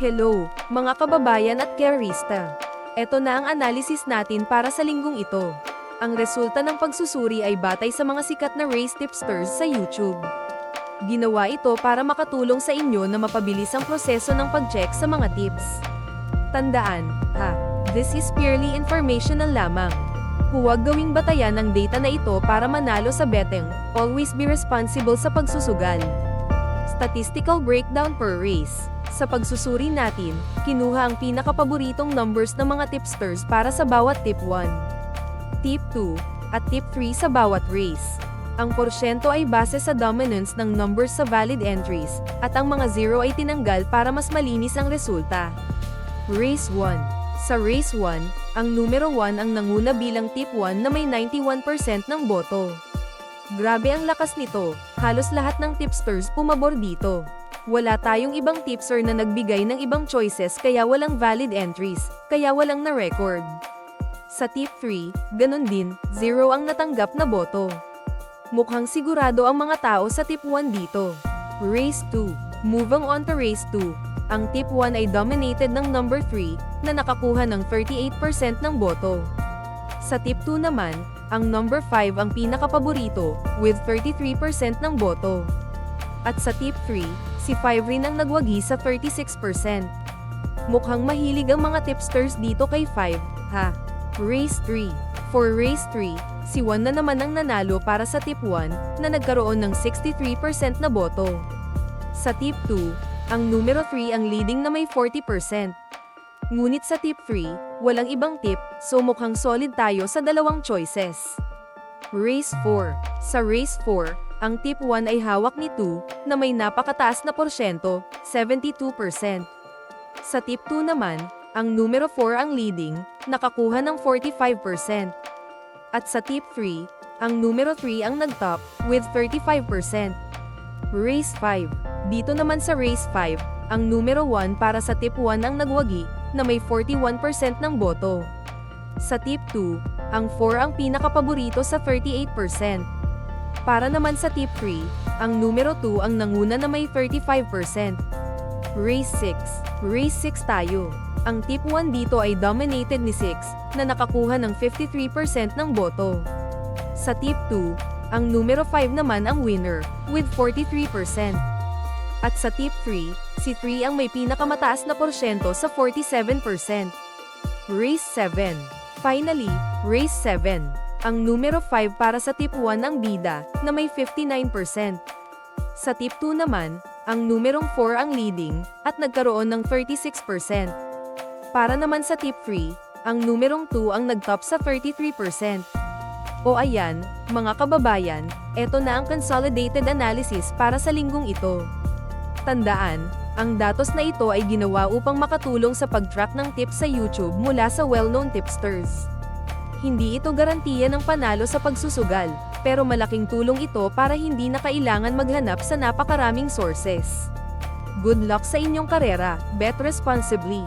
Hello, mga kababayan at carista. Ito na ang analysis natin para sa linggong ito. Ang resulta ng pagsusuri ay batay sa mga sikat na race tipsters sa YouTube. Ginawa ito para makatulong sa inyo na mapabilis ang proseso ng pag-check sa mga tips. Tandaan, ha, this is purely informational lamang. Huwag gawing batayan ang data na ito para manalo sa betting. Always be responsible sa pagsusugal. Statistical breakdown per race. Sa pagsusuri natin, kinuha ang pinakapaboritong numbers ng mga tipsters para sa bawat tip 1, tip 2, at tip 3 sa bawat race. Ang porsyento ay base sa dominance ng numbers sa valid entries, at ang mga zero ay tinanggal para mas malinis ang resulta. Race 1. Sa Race 1, ang numero 1 ang nanguna bilang tip 1 na may 91% ng boto. Grabe ang lakas nito, halos lahat ng tipsters pumabor dito. Wala tayong ibang tipster na nagbigay ng ibang choices kaya walang valid entries, kaya walang na-record. Sa tip 3, ganun din, zero ang natanggap na boto. Mukhang sigurado ang mga tao sa tip 1 dito. Race 2. Moving on to race 2. Ang tip 1 ay dominated ng number 3, na nakakuha ng 38% ng boto. Sa tip 2 naman, ang number 5 ang pinakapaborito, with 33% ng boto. At sa tip 3, si 5 rin ang nagwagi sa 36%. Mukhang mahilig ang mga tipsters dito kay 5, ha? Race 3. For race 3, si 1 na naman ang nanalo para sa tip 1, na nagkaroon ng 63% na boto. Sa tip 2, ang numero 3 ang leading na may 40%. Ngunit sa tip 3, walang ibang tip, so mukhang solid tayo sa dalawang choices. Race 4. Sa race 4, ang tip 1 ay hawak ni 2, na may napakataas na porsyento, 72%. Sa tip 2 naman, ang numero 4 ang leading, nakakuha ng 45%. At sa tip 3, ang numero 3 ang nagtop, with 35%. Race 5. Dito naman sa race 5, ang numero 1 para sa tip 1 ang nagwagi, na may 41% ng boto. Sa tip 2, ang 4 ang pinakapaborito sa 38%. Para naman sa tip 3, ang numero 2 ang nanguna na may 35%. Race 6. Race 6 tayo. Ang tip 1 dito ay dominated ni 6, na nakakuha ng 53% ng boto. Sa tip 2, ang numero 5 naman ang winner, with 43%. At sa tip 3, si 3 ang may pinakamataas na porsyento sa 47%. Race 7. Finally, race 7. Ang numero 5 para sa tip 1 ang bida, na may 59%. Sa tip 2 naman, ang numerong 4 ang leading, at nagkaroon ng 36%. Para naman sa tip 3, ang numerong 2 ang nagtop sa 33%. O ayan, mga kababayan, eto na ang consolidated analysis para sa linggong ito. Tandaan, ang datos na ito ay ginawa upang makatulong sa pag-track ng tips sa YouTube mula sa well-known tipsters. Hindi ito garantiya ng panalo sa pagsusugal, pero malaking tulong ito para hindi na kailangan maghanap sa napakaraming sources. Good luck sa inyong karera, bet responsibly.